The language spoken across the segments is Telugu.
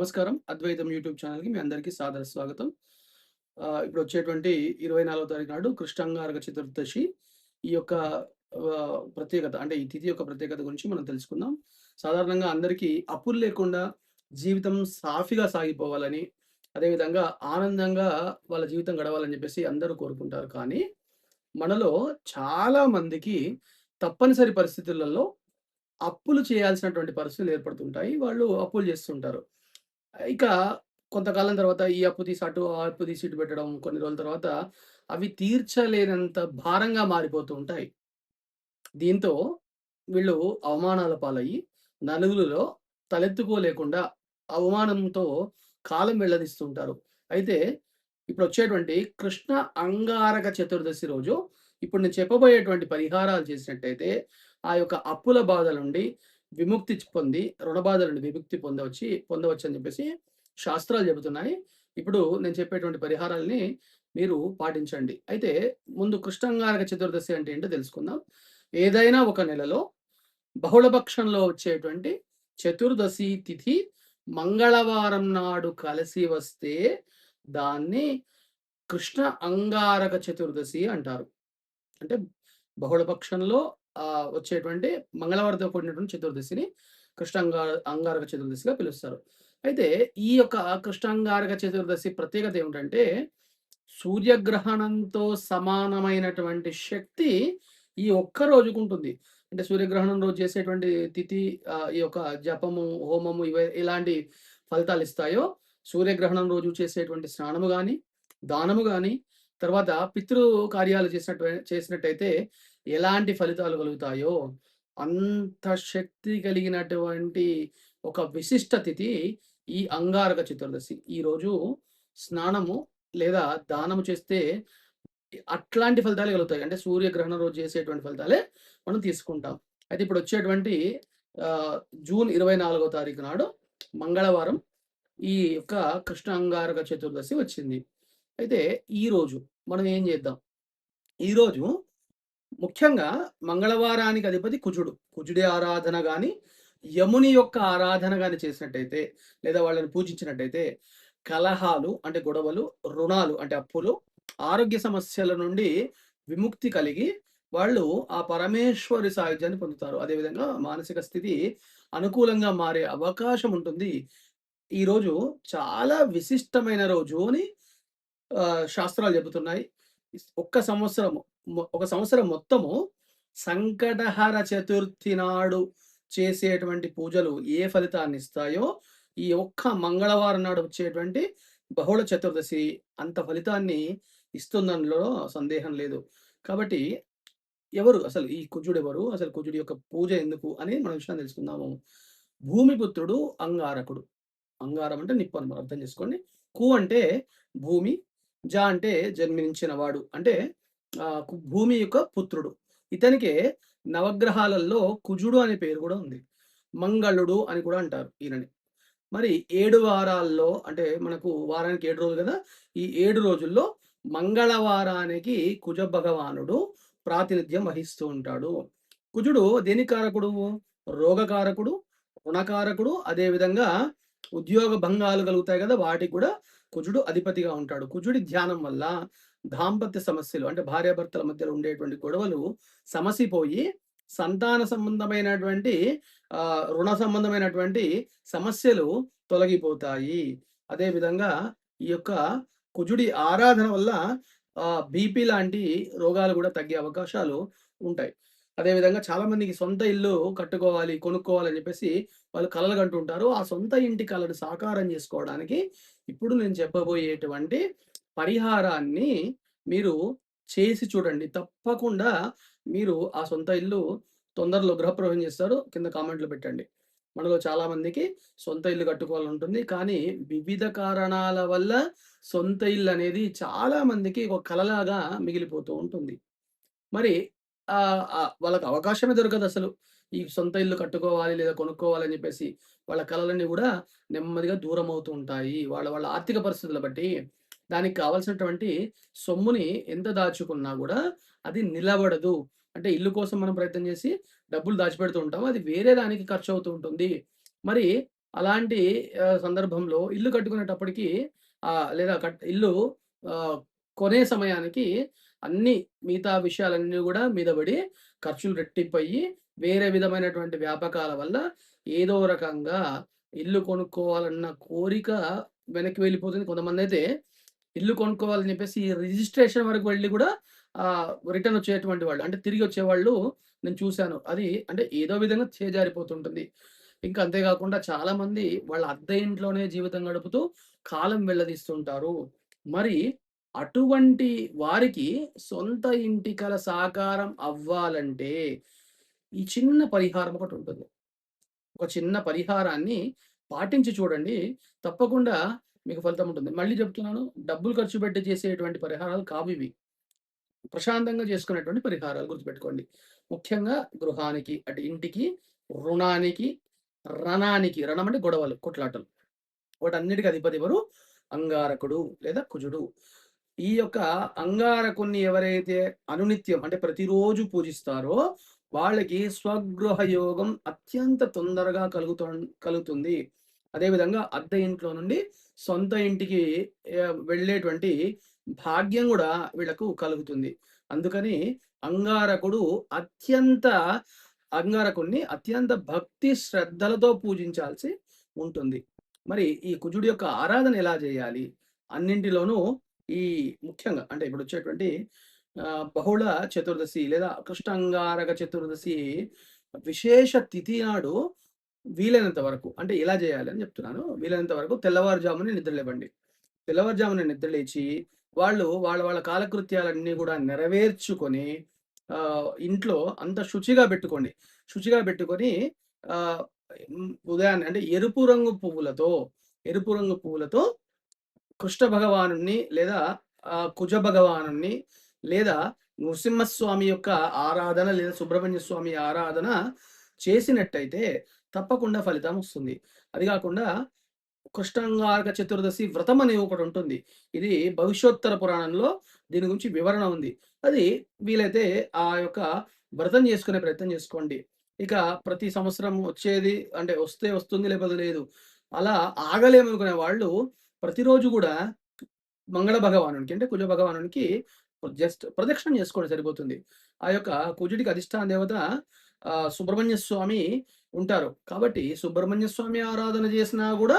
నమస్కారం. అద్వైతం యూట్యూబ్ ఛానల్‌కి మీ అందరికీ సాదర స్వాగతం. ఇప్పుడు వచ్చేటువంటి 24వ తారీఖు నాడు కృష్ణాంగారక చతుర్దశి. ఈ యొక్క ప్రత్యేకత అంటే ఈ తిథి యొక్క ప్రత్యేకత గురించి మనం తెలుసుకుందాం. సాధారణంగా అందరికీ అప్పులు లేకుండా జీవితం సాఫీగా సాగిపోవాలని, అదేవిధంగా ఆనందంగా వాళ్ళ జీవితం గడవాలని చెప్పేసి అందరూ కోరుకుంటారు. కానీ మనలో చాలా మందికి తప్పనిసరి పరిస్థితులలో అప్పులు చేయాల్సినటువంటి పరిస్థితులు ఏర్పడుతుంటాయి. వాళ్ళు అప్పులు చేస్తుంటారు. ఇక కొంతకాలం తర్వాత ఈ అప్పు తీసి అటు, ఆ అప్పు తీసి ఇటు పెట్టడం. కొన్ని రోజుల తర్వాత అవి తీర్చలేనంత భారంగా మారిపోతూ ఉంటాయి. దీంతో వీళ్ళు అవమానాల పాలయ్యి, నలుగురిలో తలెత్తుకోలేకుండా అవమానంతో కాలం వెళ్ళదిస్తుంటారు అయితే ఇప్పుడు వచ్చేటువంటి కృష్ణ అంగారక చతుర్దశి రోజు ఇప్పుడు నేను చెప్పబోయేటువంటి పరిహారాలు చేసినట్టయితే, ఆ యొక్క అప్పుల బాధ నుండి విముక్తి పొంది, రుణబాధల నుండి విముక్తి పొందవచ్చి పొందవచ్చని చెప్పేసి శాస్త్రాలు చెబుతున్నాయి. ఇప్పుడు నేను చెప్పేటువంటి పరిహారాల్ని మీరు పాటించండి. అయితే ముందు కృష్ణంగారక చతుర్దశి అంటే ఏంటో తెలుసుకుందాం. ఏదైనా ఒక నెలలో బహుళపక్షంలో వచ్చేటువంటి చతుర్దశి తిథి మంగళవారం నాడు కలిసి వస్తే దాన్ని కృష్ణ అంగారక చతుర్దశి అంటారు. అంటే బహుళపక్షంలో వచ్చేటువంటి మంగళవారంతో కూడినటువంటి చతుర్దశిని కృష్ణంగా అంగారక చతుర్దశిగా పిలుస్తారు. అయితే ఈ యొక్క కృష్ణంగారక చతుర్దశి ప్రత్యేకత ఏమిటంటే, సూర్యగ్రహణంతో సమానమైనటువంటి శక్తి ఈ ఒక్క రోజుకు ఉంటుంది అంటే సూర్యగ్రహణం రోజు చేసేటువంటి తిథి ఈ యొక్క జపము, హోమము ఇవే ఎలాంటి ఫలితాలిస్తాయో, సూర్యగ్రహణం రోజు చేసేటువంటి స్నానము కానీ దానము కానీ తర్వాత పితృ కార్యాలు చేసినట్టు చేసినట్టయితే ఎలాంటి ఫలితాలు కలుగుతాయో, అంత శక్తి కలిగినటువంటి ఒక విశిష్ట తిథి ఈ అంగారక చతుర్దశి. ఈరోజు స్నానము లేదా దానము చేస్తే అట్లాంటి ఫలితాలే కలుగుతాయి. అంటే సూర్యగ్రహణం రోజు చేసేటువంటి ఫలితాలే మనం తీసుకుంటాం. అయితే ఇప్పుడు వచ్చేటువంటి జూన్ 24వ తారీఖు నాడు మంగళవారం ఈ యొక్క కృష్ణ అంగారక చతుర్దశి వచ్చింది. అయితే ఈరోజు మనం ఏం చేద్దాం? ఈరోజు ముఖ్యంగా మంగళవారానికి అధిపతి కుజుడు. కుజుడి ఆరాధన గాని, యముని యొక్క ఆరాధన గాని చేసినట్టయితే, లేదా వాళ్ళని పూజించినట్టయితే కలహాలు అంటే గొడవలు, రుణాలు అంటే అప్పులు, ఆరోగ్య సమస్యల నుండి విముక్తి కలిగి వాళ్ళు ఆ పరమేశ్వరి సాయుధ్యాన్ని పొందుతారు. అదేవిధంగా మానసిక స్థితి అనుకూలంగా మారే అవకాశం ఉంటుంది. ఈరోజు చాలా విశిష్టమైన రోజు అని శాస్త్రాలు చెబుతున్నాయి. ఒక్క సంవత్సరము ఒక సంవత్సరం మొత్తము సంకటహర చతుర్థి నాడు చేసేటువంటి పూజలు ఏ ఫలితాన్ని ఇస్తాయో ఈ ఒక్క మంగళవారం నాడు వచ్చేటువంటి బహుళ చతుర్దశి అంత ఫలితాన్ని ఇస్తుందనిలో సందేహం లేదు. కాబట్టి ఎవరు అసలు ఈ కుజుడు ఎవరు అసలు కుజుడి యొక్క పూజ ఎందుకు? అని మనం విషయాన్ని తెలుసుకుందాము. భూమిపుత్రుడు అంగారకుడు. అంగారం అంటే నిప్పు అని మనం అర్థం చేసుకోండి. కు అంటే భూమి, జ అంటే జన్మించిన వాడు. అంటే కు భూమి యొక్క పుత్రుడు. ఇతనికే నవగ్రహాలలో కుజుడు అనే పేరు కూడా ఉంది. మంగళుడు అని కూడా అంటారు ఈయనని. మరి ఏడు వారాల్లో అంటే మనకు వారానికి ఏడు రోజులు కదా! ఈ ఏడు రోజుల్లో మంగళవారానికి కుజ భగవానుడు ప్రాతినిధ్యం వహిస్తూ ఉంటాడు. కుజుడు దేని కారకుడు? రోగకారకుడు, రుణకారకుడు, అదేవిధంగా ఉద్యోగ భంగాలు కలుగుతాయి కదా! వాటికి కూడా కుజుడు అధిపతిగా ఉంటాడు. కుజుడి ధ్యానం వల్ల దాంపత్య సమస్యలు అంటే భార్యాభర్తల మధ్యలో ఉండేటువంటి గొడవలు సమసిపోయి, సంతాన సంబంధమైనటువంటి ఆ రుణ సంబంధమైనటువంటి సమస్యలు తొలగిపోతాయి. అదేవిధంగా ఈ యొక్క కుజుడి ఆరాధన వల్ల ఆ బీపీ లాంటి రోగాలు కూడా తగ్గే అవకాశాలు ఉంటాయి. అదేవిధంగా చాలామందికి సొంత ఇల్లు కట్టుకోవాలి, కొనుక్కోవాలని చెప్పేసి వాళ్ళు కలలు కంటుంటారు. ఆ సొంత ఇంటి కళను సాకారం చేసుకోవడానికి ఇప్పుడు నేను చెప్పబోయేటువంటి పరిహారాన్ని మీరు చేసి చూడండి. తప్పకుండా మీరు ఆ సొంత ఇల్లు తొందరలో గృహప్రవేశం చేస్తారు. కింద కామెంట్‌లో పెట్టండి. మనలో చాలామందికి సొంత ఇల్లు కట్టుకోవాలని ఉంటుంది. కానీ వివిధ కారణాల వల్ల సొంత ఇల్లు అనేది చాలా మందికి ఒక కలలాగా మిగిలిపోతూ ఉంటుంది. మరి వాళ్ళకి అవకాశమే దొరకదు అసలు ఈ సొంత ఇల్లు కట్టుకోవాలి లేదా కొనుక్కోవాలి అని చెప్పేసి. వాళ్ళ కలలన్నీ కూడా నెమ్మదిగా దూరమవుతూ ఉంటాయి. వాళ్ళ వాళ్ళ ఆర్థిక పరిస్థితుల బట్టి. దానికి కావాల్సినటువంటి సొమ్ముని ఎంత దాచుకున్నా కూడా అది నిలబడదు. అంటే ఇల్లు కోసం మనం ప్రయత్నం చేసి డబ్బులు దాచిపెడుతూ ఉంటాం. అది వేరే దానికి ఖర్చవుతూ ఉంటుంది. మరి అలాంటి సందర్భంలో ఇల్లు కట్టుకునేటప్పటికి లేదా కట్ ఇల్లు కొనే సమయానికి అన్ని మిగతా విషయాలన్నీ కూడా మీద పడి ఖర్చులు రెట్టిపోయి వేరే విధమైనటువంటి వ్యాపకాల వల్ల ఏదో రకంగా ఇల్లు కొనుక్కోవాలన్న కోరిక వెనక్కి వెళ్ళిపోతుంది. కొంతమంది అయితే ఇల్లు కొనుక్కోవాలని చెప్పేసి ఈ రిజిస్ట్రేషన్ వరకు వెళ్ళి కూడా రిటర్న్ వచ్చేటువంటి వాళ్ళు అంటే తిరిగి వచ్చేవాళ్ళు నేను చూశాను అది అంటే ఏదో విధంగా చేజారిపోతుంటుంది. ఇంకా అంతేకాకుండా చాలా చాలామంది వాళ్ళ అద్దె ఇంట్లోనే జీవితం గడుపుతూ కాలం వెళ్ళదీస్తుంటారు మరి అటువంటి వారికి సొంత ఇంటి కల సాకారం అవ్వాలంటే ఈ చిన్న పరిహారం ఒకటి ఉంటుంది ఒక చిన్న పరిహారాన్ని పాటించి చూడండి. తప్పకుండా మీకు ఫలితం ఉంటుంది. మళ్ళీ చెప్తున్నాను డబ్బులు ఖర్చు పెట్టి చేసేటువంటి పరిహారాలు కావివి. ప్రశాంతంగా చేసుకునేటువంటి పరిహారాలు గుర్తుపెట్టుకోండి. ముఖ్యంగా గృహానికి, అటు ఇంటికి, రుణానికి, రణానికి రణం అంటే గొడవలు, కొట్లాటలు. వాటన్నిటికి అధిపతి ఎవరు? అంగారకుడు లేదా కుజుడు. ఈ యొక్క అంగారకుడిని ఎవరైతే అనునిత్యం అంటే ప్రతిరోజు పూజిస్తారో వాళ్ళకి స్వగృహ యోగం అత్యంత తొందరగా కలుగుతూ కలుగుతుంది. అదేవిధంగా అద్దె ఇంట్లో నుండి సొంత ఇంటికి వెళ్ళేటువంటి భాగ్యం కూడా వీళ్ళకు కలుగుతుంది. అందుకని అంగారకుడు అత్యంత అంగారకుడిని అత్యంత భక్తి శ్రద్ధలతో పూజించాల్సి ఉంటుంది. మరి ఈ కుజుడి యొక్క ఆరాధన ఎలా చేయాలి అన్నింటిలోనూ ఈ ముఖ్యంగా అంటే ఇప్పుడు వచ్చేటువంటి బహుళ చతుర్దశి లేదా కృష్ణంగారక చతుర్దశి విశేష తిథి నాడు వీలైనంత వరకు అంటే ఇలా చేయాలని అని జెప్తున్నాను. వీలైనంత వరకు తెల్లవారుజామున నిద్రలేవండి. తెల్లవారుజామున నిద్రలేచి వాళ్ళు వాళ్ళ వాళ్ళ కాలకృత్యాలన్నీ కూడా నెరవేర్చుకొని ఇంట్లో అంత శుచిగా పెట్టుకోండి శుచిగా పెట్టుకొని ఉదయాన్నే అంటే ఎరుపు రంగు పువ్వులతో, ఎరుపు రంగు పువ్వులతో కృష్ణ భగవాను లేదా కుజ భగవాను లేదా నృసింహస్వామి యొక్క ఆరాధన లేదా సుబ్రహ్మణ్య స్వామి ఆరాధన చేసినట్టయితే తప్పకుండా ఫలితం వస్తుంది. అది కాకుండా కృష్ణంగారక చతుర్దశి వ్రతం అనేది ఒకటి ఉంటుంది ఇది భవిష్యోత్తర పురాణంలో దీని గురించి వివరణ ఉంది. అది వీలైతే ఆ యొక్క వ్రతం చేసుకునే ప్రయత్నం చేసుకోండి ఇక ప్రతి సంవత్సరం వచ్చేది అంటే వస్తే వస్తుంది లేకపోతే లేదు. అలా ఆగలేమనుకునే వాళ్ళు ప్రతిరోజు కూడా మంగళ భగవానునికి అంటే కుజ భగవానునికి జస్ట్ ప్రదక్షిణం చేసుకోండి సరిపోతుంది. ఆ యొక్క కుజుడికి అధిష్టాన దేవత సుబ్రహ్మణ్య స్వామి ఉంటారు. కాబట్టి సుబ్రహ్మణ్య స్వామి ఆరాధన చేసినా కూడా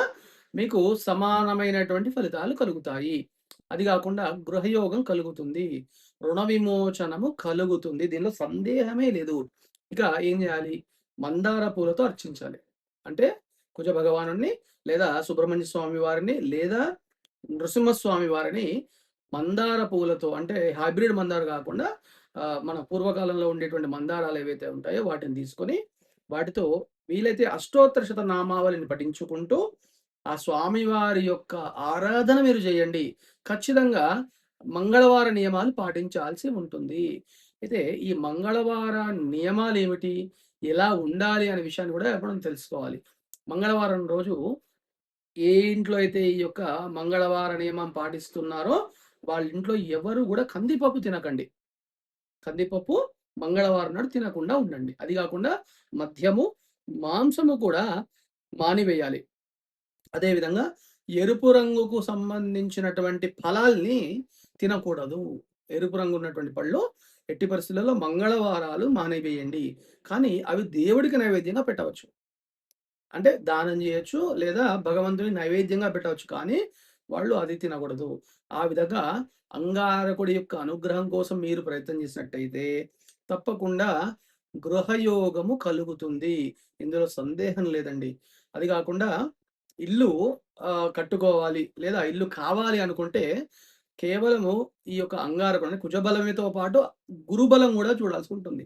మీకు సమానమైనటువంటి ఫలితాలు కలుగుతాయి. అది కాకుండా గృహయోగం కలుగుతుంది. రుణ విమోచనము కలుగుతుంది. దీనిలో సందేహమే లేదు. ఇక ఏం చేయాలి మందార పూలతో అర్చించాలి. అంటే కుజ భగవానుడిని లేదా సుబ్రహ్మణ్య స్వామి వారిని లేదా నృసింహస్వామి వారిని మందార పూలతో అంటే హైబ్రిడ్ మందార కాకుండా మన పూర్వకాలంలో ఉండేటువంటి మందారాలు ఏవైతే ఉంటాయో వాటిని తీసుకొని వాటితో వీలైతే అష్టోత్తర శతనామావళిని పఠించుకుంటూ ఆ స్వామివారి యొక్క ఆరాధన మీరు చేయండి ఖచ్చితంగా మంగళవార నియమాలు పాటించాల్సి ఉంటుంది. అయితే ఈ మంగళవార నియమాలేమిటి? ఎలా ఉండాలి అనే విషయాన్ని కూడా మనం తెలుసుకోవాలి. మంగళవారం రోజు ఏ ఇంట్లో అయితే ఈ యొక్క మంగళవార నియమం పాటిస్తున్నారో వాళ్ళ ఇంట్లో ఎవరు కూడా కందిపప్పు తినకండి. కందిపప్పు మంగళవారం నాడు తినకుండా ఉండండి. అది కాకుండా మద్యము, మాంసము కూడా మానివేయాలి. అదేవిధంగా ఎరుపు రంగుకు సంబంధించినటువంటి ఫలాల్ని తినకూడదు. ఎరుపు రంగు ఉన్నటువంటి పళ్ళు ఎట్టి పరిస్థితులలో మంగళవారాలు మానివేయండి. కానీ అవి దేవుడికి నైవేద్యంగా పెట్టవచ్చు. అంటే దానం చేయొచ్చు లేదా భగవంతుని నైవేద్యంగా పెట్టవచ్చు. కానీ వాళ్ళు అది తినకూడదు. ఆ విధంగా అంగారకుడి యొక్క అనుగ్రహం కోసం మీరు ప్రయత్నం చేసినట్టయితే తప్పకుండా గృహయోగము కలుగుతుంది. ఇందులో సందేహం లేదండి. అది కాకుండా ఇల్లు కట్టుకోవాలి లేదా ఇల్లు కావాలి అనుకుంటే కేవలము ఈ యొక్క అంగారకుడు కుజబలమితో పాటు గురుబలం కూడా చూడాల్సి ఉంటుంది.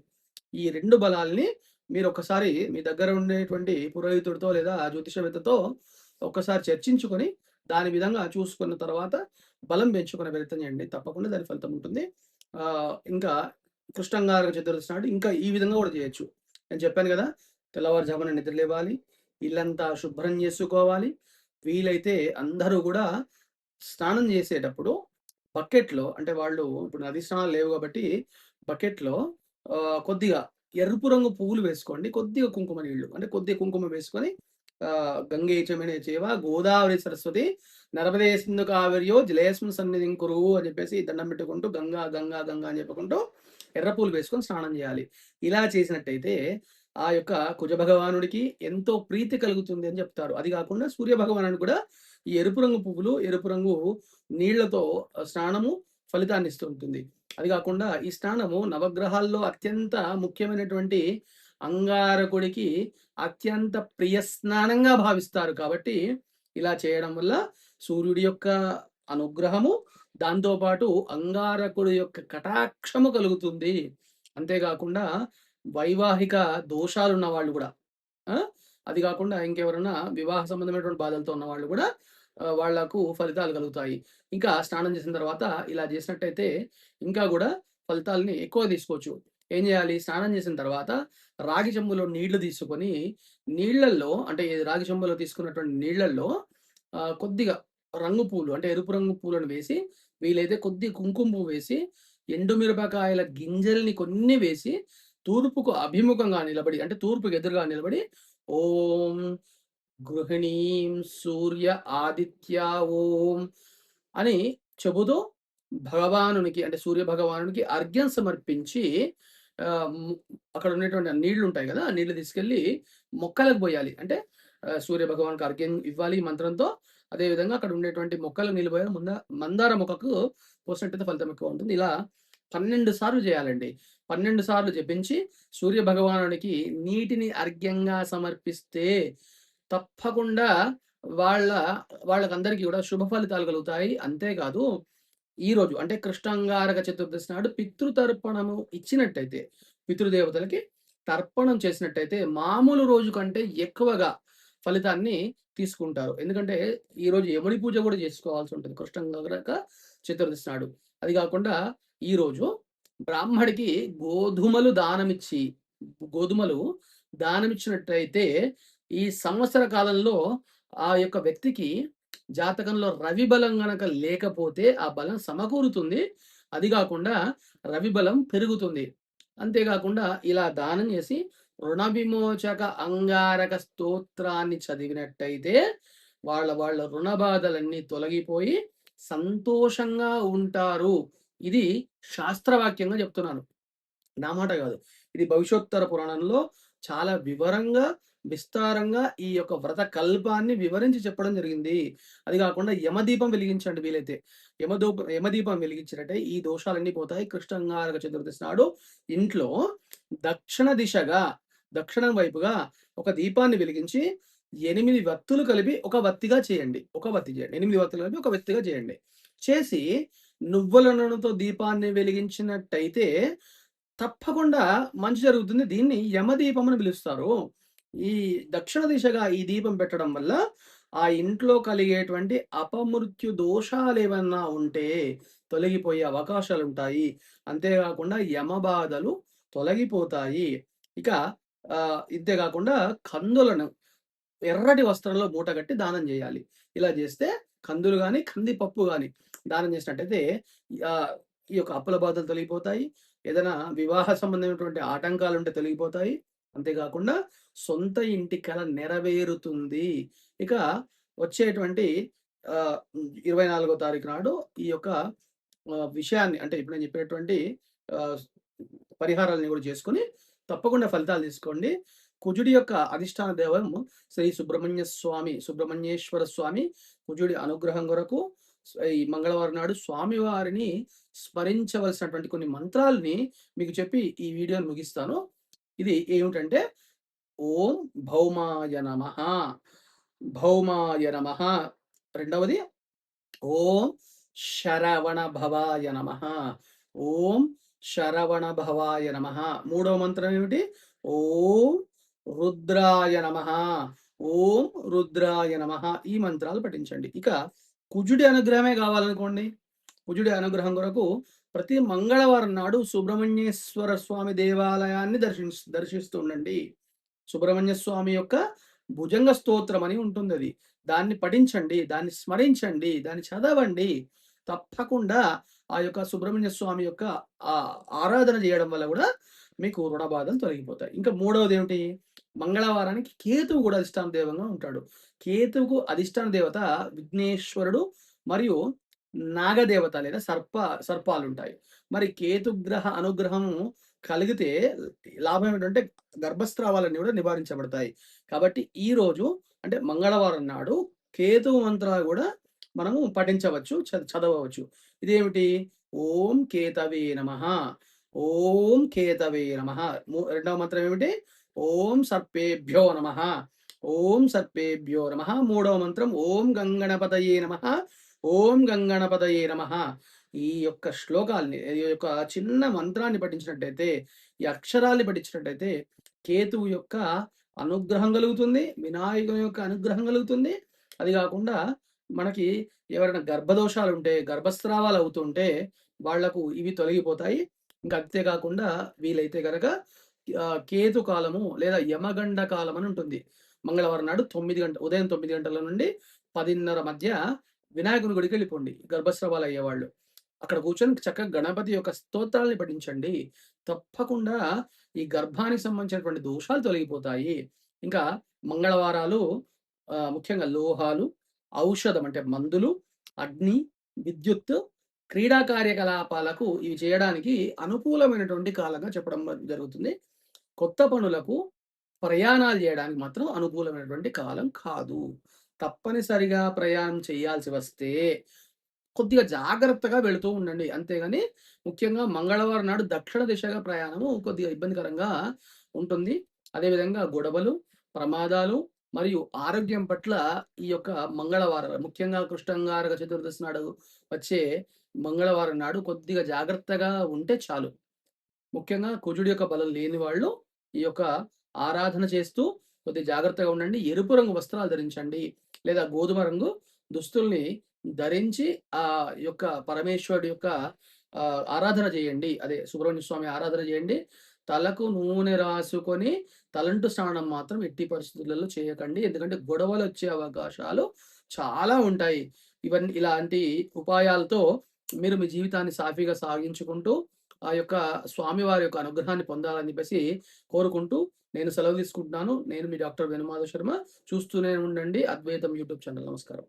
ఈ రెండు బలాల్ని మీరు ఒకసారి మీ దగ్గర ఉండేటువంటి పురోహితుడితో లేదా జ్యోతిషవేత్తతో ఒక్కసారి చర్చించుకొని దాని విధంగా చూసుకున్న తర్వాత బలం పెంచుకునే ప్రయత్నం చేయండి. తప్పకుండా దాని ఫలితం ఉంటుంది. ఇంకా కృష్ణంగారు చతుర్దశి నాడు ఇంకా ఈ విధంగా కూడా చేయొచ్చు. నేను చెప్పాను కదా తెల్లవారుజామున నిద్ర లేవాలి. ఇల్లంతా శుభ్రం చేసుకోవాలి వీలైతే అందరూ కూడా స్నానం చేసేటప్పుడు బకెట్‌లో అంటే వాళ్ళు ఇప్పుడు నది స్నానాలు లేవు కాబట్టి బకెట్‌లో కొద్దిగా ఎరుపు రంగు పువ్వులు వేసుకోండి. కొద్దిగా కుంకుమ నీళ్ళు అంటే కొద్దిగా కుంకుమ వేసుకొని గంగే చ చేవ గోదావరి సరస్వతి నర్మదే సింధు కావేర్యో జలేస్మిన్ సన్నిధిం కురు అని చెప్పేసి దండం పెట్టుకుంటూ గంగా, గంగా, గంగా అని చెప్పుకుంటూ ఎర్రపూలు వేసుకొని స్నానం చేయాలి. ఇలా చేసినట్టయితే ఆ యొక్క కుజ భగవానుడికి ఎంతో ప్రీతి కలుగుతుంది అని చెప్తారు. అది కాకుండా సూర్య భగవానుడు కూడా ఈ ఎరుపు రంగు పువ్వులు, ఎరుపు రంగు నీళ్ళతో స్నానము ఫలితాన్ని ఇస్తూ ఉంటుంది. అది కాకుండా ఈ స్నానము నవగ్రహాల్లో అత్యంత ముఖ్యమైనటువంటి అంగారకుడికి అత్యంత ప్రియ స్నానంగా భావిస్తారు కాబట్టి ఇలా చేయడం వల్ల సూర్యుడి యొక్క అనుగ్రహము, దాంతో పాటు అంగారకుడి యొక్క కటాక్షము కలుగుతుంది. అంతేకాకుండా వైవాహిక దోషాలు ఉన్న వాళ్ళు కూడా అది కాకుండా ఇంకెవరైనా వివాహ సంబంధమైనటువంటి బాధలతో ఉన్న వాళ్ళు కూడా వాళ్ళకు ఫలితాలు కలుగుతాయి. ఇంకా స్నానం చేసిన తర్వాత ఇలా చేసినట్టయితే ఇంకా కూడా ఫలితాలని ఎక్కువ తీసుకోవచ్చు. ఏం చేయాలి? స్నానం చేసిన తర్వాత రాగి చెంబులో నీళ్ళు తీసుకొని నీళ్ళల్లో అంటే రాగి చెంబులో తీసుకున్నటువంటి నీళ్ళల్లో కొద్దిగా రంగు పూలు అంటే ఎరుపు రంగు పూలను వేసి, వీలైతే కొద్ది కుంకుమ పువ్వు వేసి, ఎండుమిరపకాయల గింజల్ని కొన్ని వేసి, తూర్పుకు అభిముఖంగా నిలబడి అంటే తూర్పుకు ఎదురుగా నిలబడి ఓం గృహిణీం సూర్య ఆదిత్య ఓం అని చెబుతూ భగవానునికి అంటే సూర్య భగవానునికి అర్ఘ్యం సమర్పించి అక్కడ ఉండేటువంటి నీళ్ళు ఉంటాయి కదా ఆ నీళ్ళు తీసుకెళ్ళి మొక్కలకు పోయాలి. అంటే సూర్య భగవానునికి అర్ఘ్యం ఇవ్వాలి ఈ మంత్రంతో. అదే విధంగా అక్కడ ఉండేటువంటి మొక్కలకు నీళ్ళు పోయాలి. ముంద మందార మొక్కకు పోసినట్టయితే ఫలితం ఎక్కువ ఉంటుంది. ఇలా 12 సార్లు చేయాలండి. 12 సార్లు జపించి సూర్య భగవానుడికి నీటిని అర్ఘ్యంగా సమర్పిస్తే తప్పకుండా వాళ్ళ వాళ్ళకందరికీ కూడా శుభ ఫలితాలు కలుగుతాయి. అంతేకాదు ఈరోజు అంటే కృష్ణాంగారక చతుర్దశి నాడు పితృతర్పణము ఇచ్చినట్టయితే, పితృదేవతలకి తర్పణం చేసినట్టయితే మామూలు రోజు కంటే ఎక్కువగా ఫలితాన్ని తీసుకుంటారు. ఎందుకంటే ఈరోజు యముడి పూజ కూడా చేసుకోవాల్సి ఉంటుంది కృష్ణాంగారక చతుర్దశి నాడు. అది కాకుండా ఈరోజు బ్రాహ్మడికి గోధుమలు దానమిచ్చి గోధుమలు దానమిచ్చినట్టయితే ఈ సంవత్సర కాలంలో ఆ యొక్క వ్యక్తికి జాతకంలో రవి బలం గనక లేకపోతే ఆ బలం సమకూరుతుంది. అది కాకుండా రవి బలం పెరుగుతుంది. అంతేకాకుండా ఇలా దానం చేసి రుణ విమోచక అంగారక స్తోత్రాన్ని చదివినట్టయితే వాళ్ళ వాళ్ళ రుణ బాధలన్నీ తొలగిపోయి సంతోషంగా ఉంటారు. ఇది శాస్త్రవాక్యంగా చెప్తున్నాను. నా మాట కాదు ఇది భవిష్యోత్తర పురాణంలో చాలా వివరంగా, విస్తారంగా ఈ యొక్క వ్రత కల్పాన్ని వివరించి చెప్పడం జరిగింది. అది కాకుండా యమదీపం వెలిగించండి వీలైతే. యమదూప యమదీపం వెలిగించినట్టే ఈ దోషాలన్నీ పోతాయి. కృష్ణంగారక చతుర్దశి నాడు ఇంట్లో దక్షిణ దిశగా, దక్షిణం వైపుగా ఒక దీపాన్ని వెలిగించి ఎనిమిది వత్తులు కలిపి ఒక వత్తిగా చేయండి. ఒక వత్తి చేయండి. ఎనిమిది వత్తులు కలిపి ఒక వత్తిగా చేయండి. చేసి నువ్వుల నూనెతో దీపాన్ని వెలిగించినట్టయితే తప్పకుండా మంచి జరుగుతుంది. దీన్ని యమదీపం అని పిలుస్తారు. ఈ దక్షిణ దిశగా ఈ దీపం పెట్టడం వల్ల ఆ ఇంట్లో కలిగేటువంటి అపమృత్యు దోషాలు ఏమన్నా ఉంటే తొలగిపోయే అవకాశాలుంటాయి. ఉంటాయి యమ బాధలు తొలగిపోతాయి. ఇక ఇంతే కాకుండా కందులను ఎర్రటి వస్త్రంలో మూటగట్టి దానం చేయాలి ఇలా చేస్తే కందులు కానీ కందిపప్పు కానీ దానం చేసినట్టయితే ఈ యొక్క అప్పుల బాధలు తొలగిపోతాయి. ఏదైనా వివాహ సంబంధమైనటువంటి ఆటంకాలు ఉంటే తొలగిపోతాయి. అంతేకాకుండా సొంత ఇంటి కల నెరవేరుతుంది. ఇక వచ్చేటువంటి ఇరవై నాలుగో తారీఖు నాడు ఈ యొక్క విషయాన్ని అంటే ఇప్పుడు నేను చెప్పినటువంటి పరిహారాలని పరిహారాలను కూడా చేసుకొని తప్పకుండా ఫలితాలు తీసుకోండి. కుజుడి యొక్క అధిష్టాన దైవం శ్రీ సుబ్రహ్మణ్య స్వామి, సుబ్రహ్మణ్యేశ్వర స్వామి కుజుడి అనుగ్రహం కొరకు ఈ మంగళవారం నాడు స్వామివారిని స్మరించవలసినటువంటి కొన్ని మంత్రాలని మీకు చెప్పి ఈ వీడియోని ముగిస్తాను. ఇది ఏమిటంటే ఓం భౌమాయ నమ భౌమాయ నమ రెండవది ఓం శరవణ భవాయ నమః, ఓం శరవణ భవాయ నమః. మూడవ మంత్రం ఏమిటి? ఓం రుద్రాయ నమః, ఓం రుద్రాయ నమః. ఈ మంత్రాలు పఠించండి. ఇక కుజుడి అనుగ్రహమే కావాలనుకోండి. కుజుడి అనుగ్రహం కొరకు ప్రతి మంగళవారం నాడు సుబ్రహ్మణ్యేశ్వర స్వామి దేవాలయాన్ని దర్శి దర్శిస్తూ ఉండండి. సుబ్రహ్మణ్య స్వామి యొక్క భుజంగ స్తోత్రం అని ఉంటుంది అది దాన్ని పఠించండి. దాన్ని స్మరించండి. దాన్ని చదవండి. తప్పకుండా ఆ యొక్క సుబ్రహ్మణ్య స్వామి యొక్క ఆరాధన చేయడం వల్ల కూడా మీకు రుణబాధలు తొలగిపోతాయి. ఇంకా మూడవది ఏమిటి మంగళవారానికి కేతువు కూడా అధిష్టాన దేవంగా ఉంటాడు. కేతువుకు అధిష్టాన దేవత విఘ్నేశ్వరుడు మరియు నాగదేవత లేదా సర్ప సర్పాలుంటాయి. మరి కేతుగ్రహ అనుగ్రహము కలిగితే లాభం ఏంటంటే గర్భస్రావాలన్నీ కూడా నివారించబడతాయి. కాబట్టి ఈరోజు అంటే మంగళవారం నాడు కేతు మంత్రాలు కూడా మనము పఠించవచ్చు. చ చదవవచ్చు. ఇదేమిటి? ఓం కేతవే నమః. ఓం కేతవే నమః. రెండవ మంత్రం ఏమిటి? ఓం సర్పేభ్యో నమ ఓం సర్పేభ్యో నమః. మూడవ మంత్రం ఓం గంగణపతయే నమః. ఓం గంగణపదయే నమ ఈ యొక్క శ్లోకాల్ని ఈ యొక్క చిన్న మంత్రాన్ని పఠించినట్టయితే, ఈ అక్షరాల్ని పఠించినట్టయితే కేతువు యొక్క అనుగ్రహం కలుగుతుంది. వినాయకుని యొక్క అనుగ్రహం కలుగుతుంది. అది కాకుండా మనకి ఎవరైనా గర్భదోషాలు ఉంటే గర్భస్రావాలు అవుతుంటే వాళ్ళకు ఇవి తొలగిపోతాయి. ఇంకా కాకుండా వీలైతే కనుక కేతు కాలము లేదా యమగండ కాలం అని ఉంటుంది. మంగళవారం నాడు తొమ్మిది గంట ఉదయం తొమ్మిది గంటల నుండి పదిన్నర మధ్య వినాయకుని గుడికి వెళ్ళిపోండి గర్భస్రావాలు అయ్యేవాళ్ళు. అక్కడ కూర్చొని చక్కగా గణపతి యొక్క స్తోత్రాలని పఠించండి. తప్పకుండా ఈ గర్భానికి సంబంధించినటువంటి దోషాలు తొలగిపోతాయి. ఇంకా మంగళవారాలు ముఖ్యంగా లోహాలు, ఔషధం అంటే మందులు, అగ్ని, విద్యుత్ క్రీడా కార్యకలాపాలకు ఇవి చేయడానికి అనుకూలమైనటువంటి కాలంగా చెప్పడం జరుగుతుంది. కొత్త పనులకు ప్రయాణాలు చేయడానికి మాత్రం అనుకూలమైనటువంటి కాలం కాదు. తప్పనిసరిగా ప్రయాణం చేయాల్సి వస్తే కొద్దిగా జాగ్రత్తగా వెళుతూ ఉండండి. అంతేగాని ముఖ్యంగా మంగళవారం నాడు దక్షిణ దిశగా ప్రయాణము కొద్దిగా ఇబ్బందికరంగా ఉంటుంది. అదేవిధంగా గొడవలు, ప్రమాదాలు మరియు ఆరోగ్యం పట్ల ఈ యొక్క మంగళవారం ముఖ్యంగా కృష్ణంగారక చతుర్దశి నాడు వచ్చే మంగళవారం నాడు కొద్దిగా జాగ్రత్తగా ఉంటే చాలు. ముఖ్యంగా కుజుడి యొక్క బలం లేని వాళ్ళు ఈ యొక్క ఆరాధన చేస్తూ కొద్దిగా జాగ్రత్తగా ఉండండి. ఎరుపు రంగు వస్త్రాలు ధరించండి. లేదా గోధుమ రంగు దుస్తుల్ని ధరించి ఆ యొక్క పరమేశ్వరుడు యొక్క ఆరాధన చేయండి. అదే సుబ్రహ్మణ్య స్వామి ఆరాధన చేయండి. తలకు నూనె రాసుకొని తలంటు స్నానం మాత్రం ఎట్టి పరిస్థితులలో చేయకండి. ఎందుకంటే గొడవలు వచ్చే అవకాశాలు చాలా ఉంటాయి. ఇవన్నీ ఇలాంటి ఉపాయాలతో మీరు మీ జీవితాన్ని సాఫీగా సాగించుకుంటూ ఆ యొక్క స్వామివారి యొక్క అనుగ్రహాన్ని పొందాలని చెప్పేసి కోరుకుంటూ నేను సెలవు తీసుకుంటున్నాను. నేను మీ డాక్టర్ వేణుమాధవ్ శర్మ. చూస్తూనే ఉండండి అద్వైతం యూట్యూబ్ ఛానల్. నమస్కారం.